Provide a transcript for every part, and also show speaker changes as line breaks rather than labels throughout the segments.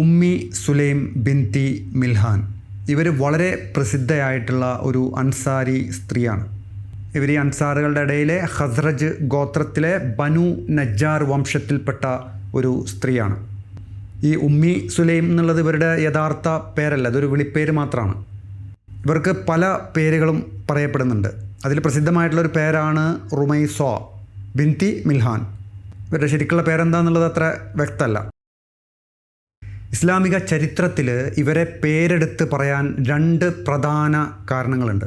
ഉമ്മി സുലൈം ബിൻതി മിൽഹാൻ. ഇവർ വളരെ പ്രസിദ്ധയായിട്ടുള്ള ഒരു അൻസാരി സ്ത്രീയാണ്. ഇവർ ഈ അൻസാറുകളുടെ ഇടയിലെ ഹസ്രജ് ഗോത്രത്തിലെ ബനു നജ്ജാർ വംശത്തിൽപ്പെട്ട ഒരു സ്ത്രീയാണ്. ഈ ഉമ്മി സുലൈം എന്നുള്ളത് ഇവരുടെ യഥാർത്ഥ പേരല്ല അതൊരു വിളിപ്പേര് മാത്രമാണ്. ഇവർക്ക് പല പേരുകളും പറയപ്പെടുന്നുണ്ട്. അതിൽ പ്രസിദ്ധമായിട്ടുള്ള ഒരു പേരാണ് റുമൈസോ ബിൻതി മിൽഹാൻ. ഇവരുടെ ശരിക്കുള്ള പേരെന്താന്നുള്ളത് അത്ര വ്യക്തമല്ല. ഇസ്ലാമിക ചരിത്രത്തിൽ ഇവരെ പേരെടുത്ത് പറയാൻ രണ്ട് പ്രധാന കാരണങ്ങളുണ്ട്.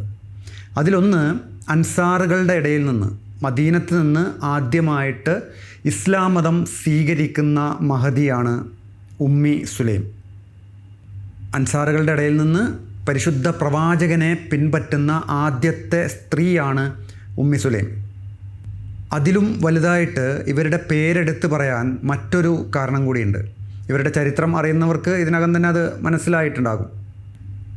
അതിലൊന്ന് അൻസാറുകളുടെ ഇടയിൽ നിന്ന് മദീനത്ത് നിന്ന് ആദ്യമായിട്ട് ഇസ്ലാം മതം സ്വീകരിക്കുന്ന മഹതിയാണ് ഉമ്മി സുലൈം. അൻസാറുകളുടെ ഇടയിൽ നിന്ന് പരിശുദ്ധ പ്രവാചകനെ പിൻപറ്റുന്ന ആദ്യത്തെ സ്ത്രീയാണ് ഉമ്മി സുലൈം. അതിലും വലുതായിട്ട് ഇവരുടെ പേരെടുത്ത് പറയാൻ മറ്റൊരു കാരണം കൂടിയുണ്ട്. ഇവരുടെ ചരിത്രം അറിയുന്നവർക്ക് ഇതിനകം തന്നെ അത് മനസ്സിലായിട്ടുണ്ടാകും.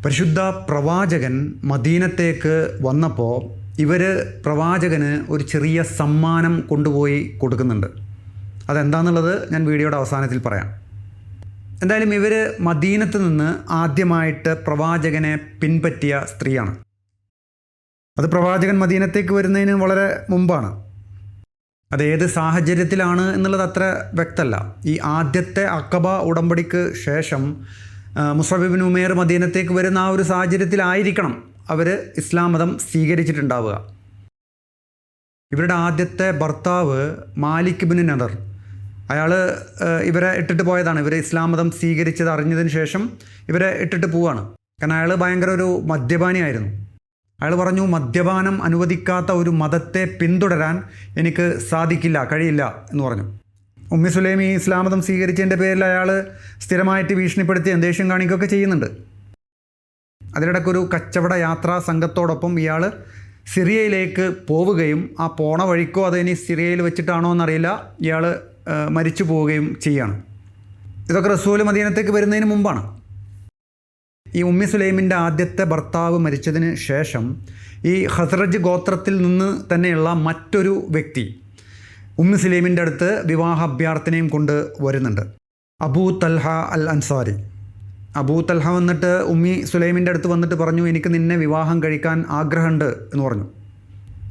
പരിശുദ്ധ പ്രവാചകൻ മദീനത്തേക്ക് വന്നപ്പോൾ ഇവർ പ്രവാചകന് ഒരു ചെറിയ സമ്മാനം കൊണ്ടുപോയി കൊടുക്കുന്നുണ്ട്. അതെന്താണെന്നുള്ളത് ഞാൻ വീഡിയോയുടെ അവസാനത്തിൽ പറയാം. എന്തായാലും ഇവർ മദീനത്ത് നിന്ന് ആദ്യമായിട്ട് പ്രവാചകനെ പിൻപറ്റിയ സ്ത്രീയാണ്. അത് പ്രവാചകൻ മദീനത്തേക്ക് വരുന്നതിന് വളരെ മുമ്പാണ്. അത് ഏത് സാഹചര്യത്തിലാണ് എന്നുള്ളത് അത്ര വ്യക്തമല്ല. ഈ ആദ്യത്തെ അക്കബ ഉടമ്പടിക്ക് ശേഷം മുസബിബിൻ ഉമേർ മദീനത്തേക്ക് വരുന്ന ആ ഒരു സാഹചര്യത്തിലായിരിക്കണം അവർ ഇസ്ലാം മതം സ്വീകരിച്ചിട്ടുണ്ടാവുക. ഇവരുടെ ആദ്യത്തെ ഭർത്താവ് മാലിക് ബിൻ നദർ. അയാൾ ഇവരെ ഇട്ടിട്ട് പോയതാണ്. ഇവർ ഇസ്ലാം മതം സ്വീകരിച്ചത് അറിഞ്ഞതിന് ശേഷം ഇവരെ ഇട്ടിട്ട് പോവാണ്. കാരണം അയാൾ ഭയങ്കര ഒരു മദ്യപാനിയായിരുന്നു. അയാൾ പറഞ്ഞു മദ്യപാനം അനുവദിക്കാത്ത ഒരു മതത്തെ പിന്തുടരാൻ എനിക്ക് സാധിക്കില്ല കഴിയില്ല എന്ന് പറഞ്ഞു. ഉമ്മി സുലൈമി ഇസ്ലാമതം ഇസ്ലാം മതം സ്വീകരിച്ചതിന്റെ പേരിൽ അയാൾ സ്ഥിരമായിട്ട് ഭീഷണിപ്പെടുത്തി ദേഷ്യം കാണിക്കുകയൊക്കെ ചെയ്യുന്നുണ്ട്. അതിനിടയ്ക്കൊരു കച്ചവട യാത്രാ സംഘത്തോടൊപ്പം ഇയാൾ സിറിയയിലേക്ക് പോവുകയും ആ പോണ വഴിക്കോ അത് ഇനി സിറിയയിൽ വെച്ചിട്ടാണോ എന്നറിയില്ല ഇയാൾ മരിച്ചു പോവുകയും ചെയ്യാണ്. ഇതൊക്കെ റസൂൽ മദീനത്തേക്ക് വരുന്നതിന് മുമ്പാണ്. ഈ ഉമ്മി സുലൈമിന്റെ ആദ്യത്തെ ഭർത്താവ് മരിച്ചതിന് ശേഷം ഈ ഹസ്രജ് ഗോത്രത്തിൽ നിന്ന് തന്നെയുള്ള മറ്റൊരു വ്യക്തി ഉമ്മി സുലൈമിന്റെ അടുത്ത് വിവാഹ അഭ്യർത്ഥനയും കൊണ്ട് വരുന്നുണ്ട്. അബൂ തൽഹ അൽ അൻസാരി. അബൂ തൽഹ വന്നിട്ട് ഉമ്മി സുലൈമിന്റെ അടുത്ത് വന്നിട്ട് പറഞ്ഞു എനിക്ക് നിന്നെ വിവാഹം കഴിക്കാൻ ആഗ്രഹമുണ്ട് എന്ന് പറഞ്ഞു.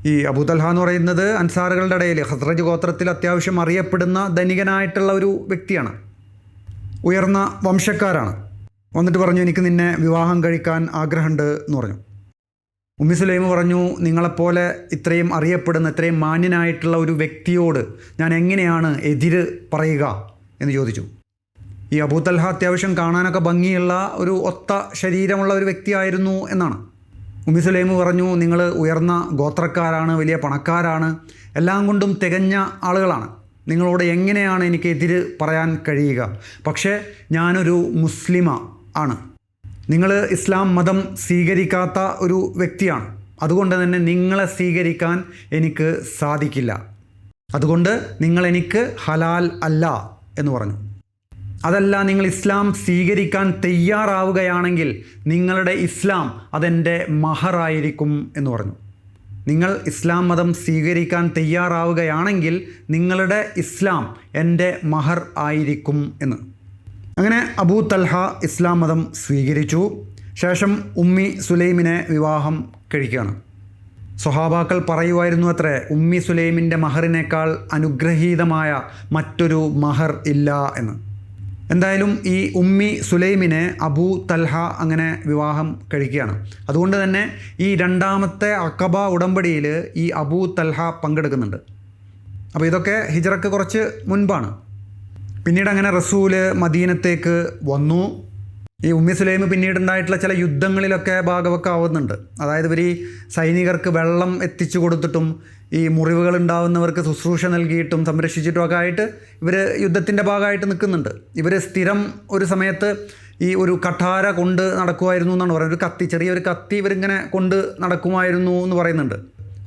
ഈ അബൂ തൽഹ എന്ന് പറയുന്നത് അൻസാറുകളുടെ ഇടയിൽ ഹസ്രജ് ഗോത്രത്തിൽ അത്യാവശ്യം അറിയപ്പെടുന്ന ധനികനായിട്ടുള്ള ഒരു വ്യക്തിയാണ്. ഉയർന്ന വംശക്കാരാണ്. വന്നിട്ട് പറഞ്ഞു എനിക്ക് നിന്നെ വിവാഹം കഴിക്കാൻ ആഗ്രഹമുണ്ട് എന്ന് പറഞ്ഞു. ഉമ്മി സുലൈമ പറഞ്ഞു നിങ്ങളെപ്പോലെ ഇത്രയും അറിയപ്പെടുന്ന ഇത്രയും മാന്യനായിട്ടുള്ള ഒരു വ്യക്തിയോട് ഞാൻ എങ്ങനെയാണ് എതിര് പറയുക? എന്ന് ചോദിച്ചു. ഈ അബൂത്തൽഹ അത്യാവശ്യം കാണാനൊക്കെ ഭംഗിയുള്ള ഒരു ഒത്ത ശരീരമുള്ള ഒരു വ്യക്തിയായിരുന്നു എന്നാണ്. ഉമ്മി സുലൈമ പറഞ്ഞു നിങ്ങൾ ഉയർന്ന ഗോത്രക്കാരാണ് വലിയ പണക്കാരാണ് എല്ലാം കൊണ്ടും തികഞ്ഞ ആളുകളാണ്. നിങ്ങളോട് എങ്ങനെയാണ് എനിക്ക് എതിര് പറയാൻ കഴിയുക? പക്ഷേ ഞാനൊരു മുസ്ലിമ. ആണ്. നിങ്ങൾ ഇസ്ലാം മതം സ്വീകരിക്കാത്ത ഒരു വ്യക്തിയാണ്. അതുകൊണ്ട് തന്നെ നിങ്ങളെ സ്വീകരിക്കാൻ എനിക്ക് സാധിക്കില്ല. അതുകൊണ്ട് നിങ്ങൾ എനിക്ക് ഹലാൽ അല്ല എന്ന് പറഞ്ഞു. അതല്ല നിങ്ങൾ ഇസ്ലാം സ്വീകരിക്കാൻ തയ്യാറാവുകയാണെങ്കിൽ നിങ്ങളുടെ ഇസ്ലാം അതെന്റെ മഹറായിരിക്കും എന്ന് പറഞ്ഞു. നിങ്ങൾ ഇസ്ലാം മതം സ്വീകരിക്കാൻ തയ്യാറാവുകയാണെങ്കിൽ നിങ്ങളുടെ ഇസ്ലാം എന്റെ മഹർ ആയിരിക്കും എന്ന്. അങ്ങനെ അബൂ തൽഹ ഇസ്ലാം മതം സ്വീകരിച്ചു. ശേഷം ഉമ്മി സുലൈമിനെ വിവാഹം കഴിക്കുകയാണ്. സ്വഹാബാക്കൾ പറയുമായിരുന്നു അത്രേ ഉമ്മി സുലൈമിന്റെ മഹറിനേക്കാൾ അനുഗ്രഹീതമായ മറ്റൊരു മഹർ ഇല്ല എന്ന്. എന്തായാലും ഈ ഉമ്മി സുലൈമിനെ അബൂ തൽഹ അങ്ങനെ വിവാഹം കഴിക്കുകയാണ്. അതുകൊണ്ട് തന്നെ ഈ രണ്ടാമത്തെ അക്കബ ഉടമ്പടിയിൽ ഈ അബൂ തൽഹ പങ്കെടുക്കുന്നുണ്ട്. അപ്പോൾ ഇതൊക്കെ ഹിജറക്ക് കുറച്ച് മുൻപാണ്. പിന്നീട് അങ്ങനെ റസൂൽ മദീനത്തേക്ക് വന്നു. ഈ ഉമ്മി സുലൈം പിന്നീട് ഉണ്ടായിട്ടുള്ള ചില യുദ്ധങ്ങളിലൊക്കെ ഭാഗവക്കാവുന്നുണ്ട് അതായത് ഇവർ ഈ സൈനികർക്ക് വെള്ളം എത്തിച്ചു കൊടുത്തിട്ടും ഈ മുറിവുകൾ ഉണ്ടാവുന്നവർക്ക് ശുശ്രൂഷ നൽകിയിട്ടും സംരക്ഷിച്ചിട്ടും ഒക്കെ ആയിട്ട് ഇവർ യുദ്ധത്തിന്റെ ഭാഗമായിട്ട് നിൽക്കുന്നുണ്ട്. ഇവർ സ്ഥിരം ഒരു സമയത്ത് ഈ ഒരു കഠാര കൊണ്ട് നടക്കുമായിരുന്നു എന്നാണ് പറയുന്നത്. ഒരു കത്തി ചെറിയൊരു കത്തി ഇവരിങ്ങനെ കൊണ്ട് നടക്കുമായിരുന്നു എന്ന് പറയുന്നുണ്ട്.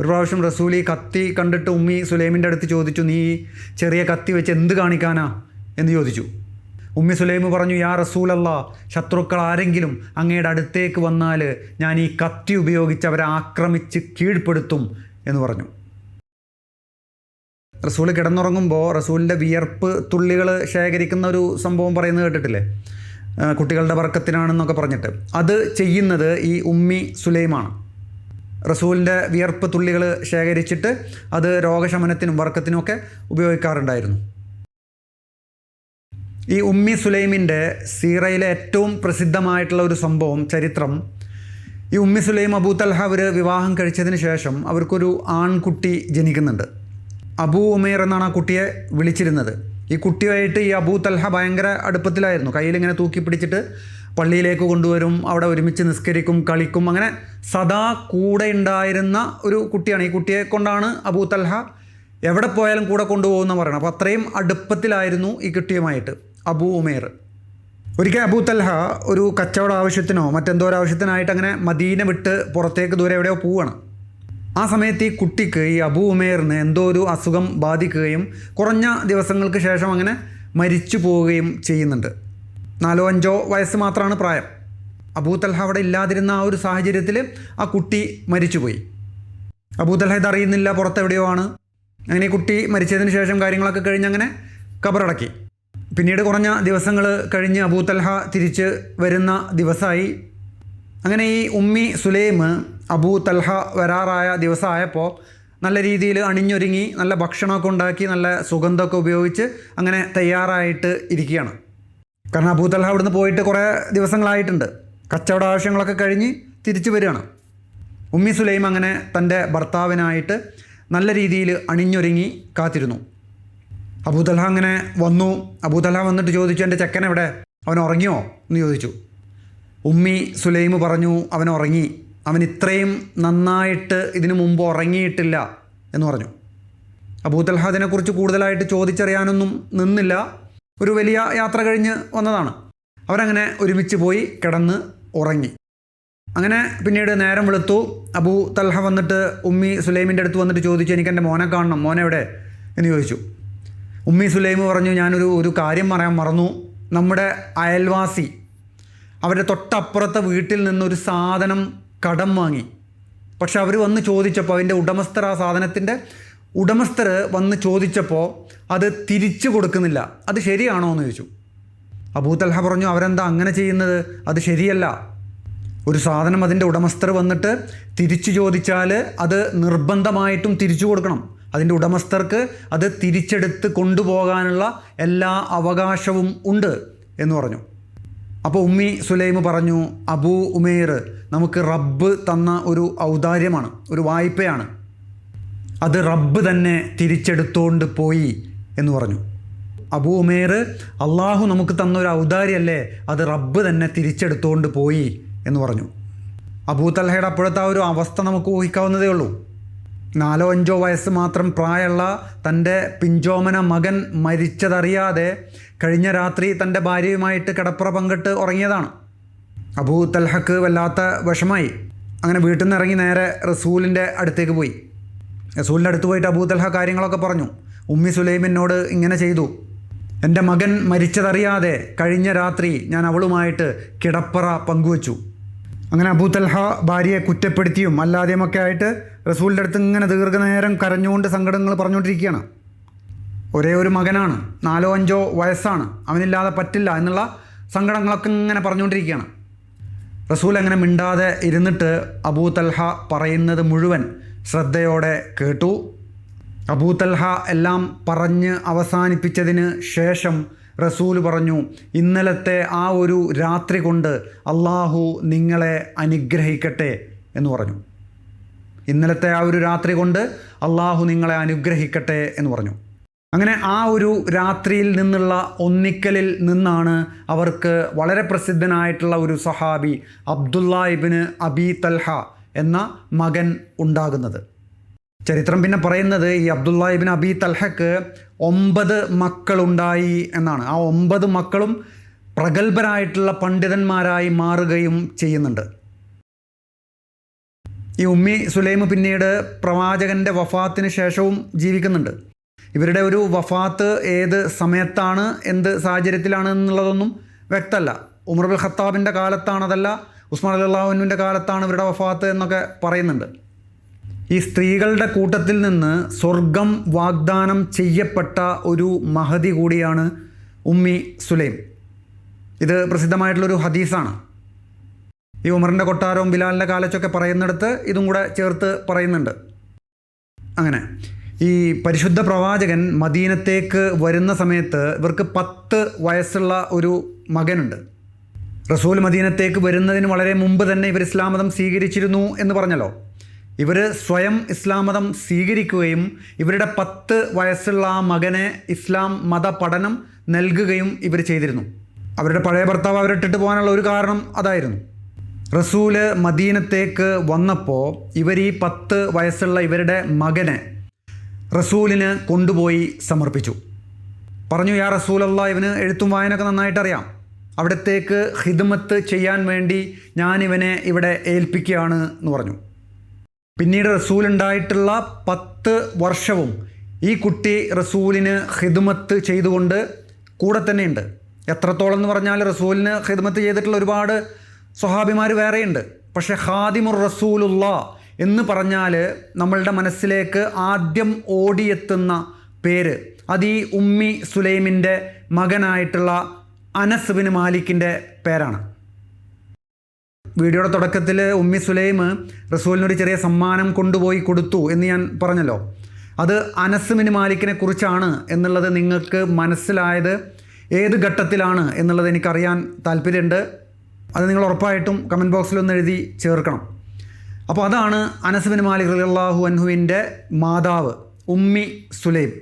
ഒരു പ്രാവശ്യം റസൂൽ ഈ കത്തി കണ്ടിട്ട് ഉമ്മി സുലൈമിന്റെ അടുത്ത് ചോദിച്ചു നീ ചെറിയ കത്തി വെച്ച് എന്ത് കാണിക്കാനാ? എന്ന് ചോദിച്ചു. ഉമ്മി സുലൈമ് പറഞ്ഞു യാ റസൂലല്ല ശത്രുക്കൾ ആരെങ്കിലും അങ്ങയുടെ അടുത്തേക്ക് വന്നാൽ ഞാൻ ഈ കത്തി ഉപയോഗിച്ച് അവരെ ആക്രമിച്ച് കീഴ്പ്പെടുത്തും എന്ന് പറഞ്ഞു. റസൂൽ കിടന്നുറങ്ങുമ്പോൾ റസൂലിന്റെ വിയർപ്പ് തുള്ളികൾ ശേഖരിക്കുന്ന ഒരു സംഭവം പറയുന്നത് കേട്ടിട്ടില്ലേ? കുട്ടികളുടെ വർക്കത്തിനാണെന്നൊക്കെ പറഞ്ഞിട്ട്. അത് ചെയ്യുന്നത് ഈ ഉമ്മി സുലൈമാണ്. റസൂലിന്റെ വിയർപ്പ് തുള്ളികൾ ശേഖരിച്ചിട്ട് അത് രോഗശമനത്തിനും വർക്കത്തിനും ഒക്കെ ഉപയോഗിക്കാറുണ്ടായിരുന്നു. ഈ ഉമ്മി സുലൈമിന്റെ സീറയിലെ ഏറ്റവും പ്രസിദ്ധമായിട്ടുള്ള ഒരു സംഭവം ചരിത്രം. ഈ ഉമ്മി സുലൈം അബൂ തൽഹ അവർ വിവാഹം കഴിച്ചതിന് ശേഷം അവർക്കൊരു ആൺകുട്ടി ജനിക്കുന്നുണ്ട്. അബൂ ഉമേർ എന്നാണ് ആ കുട്ടിയെ വിളിച്ചിരുന്നത്. ഈ കുട്ടിയായിട്ട് ഈ അബൂ തൽഹ ഭയങ്കര അടുപ്പത്തിലായിരുന്നു. കയ്യിലിങ്ങനെ തൂക്കി പിടിച്ചിട്ട് പള്ളിയിലേക്ക് കൊണ്ടുവരും അവിടെ ഒരുമിച്ച് നിസ്കരിക്കും കളിക്കും അങ്ങനെ സദാ കൂടെ ഉണ്ടായിരുന്ന ഒരു കുട്ടിയാണ്. ഈ കുട്ടിയെ കൊണ്ടാണ് അബൂ തൽഹ എവിടെ പോയാലും കൂടെ കൊണ്ടുപോകുന്ന പറയണം അപ്പോൾ അത്രയും അടുപ്പത്തിലായിരുന്നു ഈ കുട്ടിയുമായിട്ട്. അബൂ ഉമേർ. ഒരിക്കൽ അബൂ തൽഹ ഒരു കച്ചവട ആവശ്യത്തിനോ മറ്റെന്തോ ആവശ്യത്തിനായിട്ട് അങ്ങനെ മദീന വിട്ട് പുറത്തേക്ക് ദൂരെ എവിടെയോ പോവുകയാണ് ആ സമയത്ത് ഈ കുട്ടിക്ക് ഈ അബൂ ഉമേറിന് എന്തോ ഒരു അസുഖം ബാധിക്കുകയും കുറഞ്ഞ ദിവസങ്ങൾക്ക് ശേഷം അങ്ങനെ മരിച്ചു പോവുകയും ചെയ്യുന്നുണ്ട്. നാലോ അഞ്ചോ വയസ്സ് മാത്രമാണ് പ്രായം. അബൂ തൽഹ അവിടെ ഇല്ലാതിരുന്ന ആ ഒരു സാഹചര്യത്തിൽ ആ കുട്ടി മരിച്ചുപോയി. അബൂ തൽഹ ഇതറിയുന്നില്ല പുറത്തെവിടെയോ ആണ്. അങ്ങനെ കുട്ടി മരിച്ചതിന് ശേഷം കാര്യങ്ങളൊക്കെ കഴിഞ്ഞ് അങ്ങനെ കബറടക്കി പിന്നീട് കുറഞ്ഞ ദിവസങ്ങൾ കഴിഞ്ഞ് അബൂതൽഹ തിരിച്ച് വരുന്ന ദിവസമായി അങ്ങനെ ഈ ഉമ്മി സുലൈം അബൂ തൽഹ വരാറായ ദിവസമായപ്പോൾ നല്ല രീതിയിൽ അണിഞ്ഞൊരുങ്ങി നല്ല ഭക്ഷണമൊക്കെ ഉണ്ടാക്കി നല്ല സുഗന്ധമൊക്കെ ഉപയോഗിച്ച് അങ്ങനെ തയ്യാറായിട്ട് ഇരിക്കുകയാണ്. കാരണം അബൂ തൽഹ അവിടുന്ന് പോയിട്ട് കുറേ ദിവസങ്ങളായിട്ടുണ്ട്. കച്ചവട ആവശ്യങ്ങളൊക്കെ കഴിഞ്ഞ് തിരിച്ചു വരികയാണ്. ഉമ്മി സുലൈം അങ്ങനെ തന്റെ ഭർത്താവിനായിട്ട് നല്ല രീതിയിൽ അണിഞ്ഞൊരുങ്ങി കാത്തിരുന്നു. അബൂതൽഹ അങ്ങനെ വന്നു. അബൂതൽഹ വന്നിട്ട് ചോദിച്ചു എന്റെ ചെക്കൻ എവിടെ? അവൻ ഉറങ്ങിയോ? എന്ന് ചോദിച്ചു. ഉമ്മി സുലൈമ് പറഞ്ഞു അവൻ ഉറങ്ങി. അവൻ ഇത്രയും നന്നായിട്ട് ഇതിനു മുമ്പ് ഉറങ്ങിയിട്ടില്ല. എന്ന് പറഞ്ഞു. അബൂതൽഹ അതിനെക്കുറിച്ച് കൂടുതലായിട്ട് ചോദിച്ചറിയാനൊന്നും നിന്നില്ല. ഒരു വലിയ യാത്ര കഴിഞ്ഞ് വന്നതാണ്. അവരങ്ങനെ ഒരുമിച്ച് പോയി കിടന്ന് ഉറങ്ങി. അങ്ങനെ പിന്നീട് നേരം വെളുത്തു. അബൂ തൽഹ വന്നിട്ട് ഉമ്മി സുലൈമിന്റെ അടുത്ത് വന്നിട്ട് ചോദിച്ചു എനിക്ക് എന്റെ മോനെ കാണണം. മോനെവിടെ? എന്ന് ചോദിച്ചു. ഉമ്മി സുലൈം പറഞ്ഞു ഞാനൊരു ഒരു കാര്യം പറയാൻ മറന്നു. നമ്മുടെ അയൽവാസി അവരുടെ തൊട്ടപ്പുറത്തെ വീട്ടിൽ നിന്നൊരു സാധനം കടം വാങ്ങി. പക്ഷെ അവർ വന്ന് ചോദിച്ചപ്പോൾ അതിന്റെ ഉടമസ്ഥർ ആ സാധനത്തിന്റെ ഉടമസ്ഥർ വന്ന് ചോദിച്ചപ്പോൾ അത് തിരിച്ചു കൊടുക്കുന്നില്ല. അത് ശരിയാണോ എന്ന് ചോദിച്ചു. അബൂതൽഹ പറഞ്ഞു അവരെന്താ അങ്ങനെ ചെയ്യുന്നത്? അത് ശരിയല്ല. ഒരു സാധനം അതിന്റെ ഉടമസ്ഥർ വന്നിട്ട് തിരിച്ചു ചോദിച്ചാൽ അത് നിർബന്ധമായിട്ടും തിരിച്ചു കൊടുക്കണം. അതിന്റെ ഉടമസ്ഥർക്ക് അത് തിരിച്ചെടുത്ത് കൊണ്ടുപോകാനുള്ള എല്ലാ അവകാശവും ഉണ്ട് എന്ന് പറഞ്ഞു. അപ്പോൾ ഉമ്മി സുലൈം പറഞ്ഞു അബൂ ഉമേർ നമുക്ക് റബ്ബ് തന്ന ഒരു ഔദാര്യമാണ് ഒരു വായ്പയാണ്. അത് റബ്ബ് തന്നെ തിരിച്ചെടുത്തുകൊണ്ട് പോയി എന്ന് പറഞ്ഞു. അബൂ ഉമേർ അള്ളാഹു നമുക്ക് തന്ന ഒരു ഔദാര്യമല്ലേ അത് റബ്ബ് തന്നെ തിരിച്ചെടുത്തുകൊണ്ട് പോയി എന്ന് പറഞ്ഞു. അബൂ തൽഹയുടെ അപ്പോഴത്തെ ആ ഒരു അവസ്ഥ നമുക്ക് ഊഹിക്കാവുന്നതേ ഉള്ളൂ. നാലോ അഞ്ചോ വയസ്സ് മാത്രം പ്രായമുള്ള തന്റെ പിഞ്ചോമന മകൻ മരിച്ചതറിയാതെ കഴിഞ്ഞ രാത്രി തന്റെ ഭാര്യയുമായിട്ട് കിടപ്പുറ പങ്കിട്ട് ഉറങ്ങിയതാണ്. അബൂ തൽഹക്ക് വല്ലാത്ത വിഷമായി. അങ്ങനെ വീട്ടിൽ നിന്ന് ഇറങ്ങി നേരെ റസൂലിന്റെ അടുത്തേക്ക് പോയി. റസൂലിന്റെ അടുത്ത് പോയിട്ട് അബൂ തൽഹ കാര്യങ്ങളൊക്കെ പറഞ്ഞു. ഉമ്മി സുലൈമിനോട് ഇങ്ങനെ ചെയ്തു. എന്റെ മകൻ മരിച്ചതറിയാതെ കഴിഞ്ഞ രാത്രി ഞാൻ അവളുമായിട്ട് കിടപ്പറ പങ്കുവച്ചു. അങ്ങനെ അബൂ തൽഹ ഭാര്യയെ കുറ്റപ്പെടുത്തിയും അല്ലാതെയുമൊക്കെ ആയിട്ട് റസൂലിന്റെ അടുത്ത് ഇങ്ങനെ ദീർഘനേരം കരഞ്ഞുകൊണ്ട് സങ്കടങ്ങൾ പറഞ്ഞുകൊണ്ടിരിക്കുകയാണ്. ഒരേ ഒരു മകനാണ് നാലോ അഞ്ചോ വയസ്സാണ് അവനില്ലാതെ പറ്റില്ല എന്നുള്ള സങ്കടങ്ങളൊക്കെ ഇങ്ങനെ പറഞ്ഞുകൊണ്ടിരിക്കുകയാണ്. റസൂൽ അങ്ങനെ മിണ്ടാതെ ഇരുന്നിട്ട് അബൂ തൽഹ പറയുന്നത് മുഴുവൻ ശ്രദ്ധയോടെ കേട്ടു. അബൂ തൽഹ എല്ലാം പറഞ്ഞ് അവസാനിപ്പിച്ചതിന് ശേഷം റസൂൽ പറഞ്ഞു ഇന്നലത്തെ ആ ഒരു രാത്രി കൊണ്ട് അള്ളാഹു നിങ്ങളെ അനുഗ്രഹിക്കട്ടെ എന്ന് പറഞ്ഞു. ഇന്നലത്തെ ആ ഒരു രാത്രി കൊണ്ട് അള്ളാഹു നിങ്ങളെ അനുഗ്രഹിക്കട്ടെ എന്ന് പറഞ്ഞു. അങ്ങനെ ആ ഒരു രാത്രിയിൽ നിന്നുള്ള ഒന്നിക്കലിൽ നിന്നാണ് അവർക്ക് വളരെ പ്രസിദ്ധനായിട്ടുള്ള ഒരു സഹാബി അബ്ദുള്ള ഇബിന് അബി തൽഹ എന്ന മകൻ ഉണ്ടാകുന്നത്. ചരിത്രം പിന്നെ പറയുന്നത് ഈ അബ്ദുള്ള ഇബിൻ അബി തൽഹക്ക് ഒമ്പത് മക്കളുണ്ടായി എന്നാണ്. ആ ഒമ്പത് മക്കളും പ്രഗത്ഭരായിട്ടുള്ള പണ്ഡിതന്മാരായി മാറുകയും ചെയ്യുന്നുണ്ട്. ഈ ഉമ്മി സുലൈമ് പിന്നീട് പ്രവാചകന്റെ വഫാത്തിന് ശേഷവും ജീവിക്കുന്നുണ്ട്. ഇവരുടെ ഒരു വഫാത്ത് ഏത് സമയത്താണ് എന്ത് സാഹചര്യത്തിലാണ് എന്നുള്ളതൊന്നും വ്യക്തമല്ല. ഉമർ ഖത്താബിന്റെ കാലത്താണതല്ല ഉസ്മാൻ അലി അള്ളാഹുവിന്റെ കാലത്താണ് ഇവരുടെ വഫാത്ത് എന്നൊക്കെ പറയുന്നുണ്ട്. ഈ സ്ത്രീകളുടെ കൂട്ടത്തിൽ നിന്ന് സ്വർഗം വാഗ്ദാനം ചെയ്യപ്പെട്ട ഒരു മഹതി കൂടിയാണ് ഉമ്മി സുലൈം. ഇത് പ്രസിദ്ധമായിട്ടുള്ളൊരു ഹദീസാണ്. ഈ ഉമറിന്റെ കൊട്ടാരവും ബിലാലിന്റെ കാലച്ചൊക്കെ പറയുന്നിടത്ത് ഇതും കൂടെ ചേർത്ത് പറയുന്നുണ്ട്. അങ്ങനെ ഈ പരിശുദ്ധ പ്രവാചകൻ മദീനത്തേക്ക് വരുന്ന സമയത്ത് ഇവർക്ക് പത്ത് വയസ്സുള്ള ഒരു മകനുണ്ട്. റസൂൽ മദീനത്തേക്ക് വരുന്നതിന് വളരെ മുമ്പ് തന്നെ ഇവർ ഇസ്ലാം മതം സ്വീകരിച്ചിരുന്നു എന്ന് പറഞ്ഞല്ലോ. ഇവർ സ്വയം ഇസ്ലാം മതം സ്വീകരിക്കുകയും ഇവരുടെ പത്ത് വയസ്സുള്ള ആ മകനെ ഇസ്ലാം മത പഠനം നൽകുകയും ഇവർ ചെയ്തിരുന്നു. അവരുടെ പഴയ ഭർത്താവ് അവരിട്ടിട്ട് പോകാനുള്ള ഒരു കാരണം അതായിരുന്നു. റസൂൽ മദീനത്തേക്ക് വന്നപ്പോൾ ഇവർ ഈ പത്ത് വയസ്സുള്ള ഇവരുടെ മകനെ റസൂലിന് കൊണ്ടുപോയി സമർപ്പിച്ചു. പറഞ്ഞു യാ റസൂലല്ല ഇവന് എഴുത്തും വായനൊക്കെ നന്നായിട്ടറിയാം. അവിടത്തേക്ക് ഹിദ്മത്ത് ചെയ്യാൻ വേണ്ടി ഞാനിവനെ ഇവിടെ ഏൽപ്പിക്കുകയാണ് എന്ന് പറഞ്ഞു. പിന്നീട് റസൂൽ ഉണ്ടായിട്ടുള്ള പത്ത് വർഷവും ഈ കുട്ടി റസൂലിന് ഹിദ്മത്ത് ചെയ്തുകൊണ്ട് കൂടെ തന്നെയുണ്ട്. എത്രത്തോളം എന്ന് പറഞ്ഞാൽ റസൂലിന് ഹിദ്മത്ത് ചെയ്തിട്ടുള്ള ഒരുപാട് സ്വഹാബിമാർ വേറെയുണ്ട്. പക്ഷേ ഹാദിമുർ റസൂലുള്ള എന്ന് പറഞ്ഞാൽ നമ്മളുടെ മനസ്സിലേക്ക് ആദ്യം ഓടിയെത്തുന്ന പേര്. അത് ഈ ഉമ്മി സുലൈമിന്റെ മകനായിട്ടുള്ള അനസ് ബിൻ മാലിക്കിന്റെ പേരാണ്. വീഡിയോയുടെ തുടക്കത്തിൽ ഉമ്മി സുലൈം റസൂലിനൊരു ചെറിയ സമ്മാനം കൊണ്ടുപോയി കൊടുത്തു എന്ന് ഞാൻ പറഞ്ഞല്ലോ. അത് അനസ് ബിൻ മാലിക്കിനെ കുറിച്ചാണ് എന്നുള്ളത് നിങ്ങൾക്ക് മനസ്സിലായത് ഏത് ഘട്ടത്തിലാണ് എന്നുള്ളത് എനിക്കറിയാൻ താല്പര്യമുണ്ട്. അത് നിങ്ങൾ ഉറപ്പായിട്ടും കമന്റ് ബോക്സിൽ ഒന്ന് എഴുതി ചേർക്കണം. അപ്പോൾ അതാണ് അനസ് ബിൻ മാലിക് റളിയല്ലാഹു അൻഹുവിന്റെ മാതാവ് ഉമ്മി സുലൈം.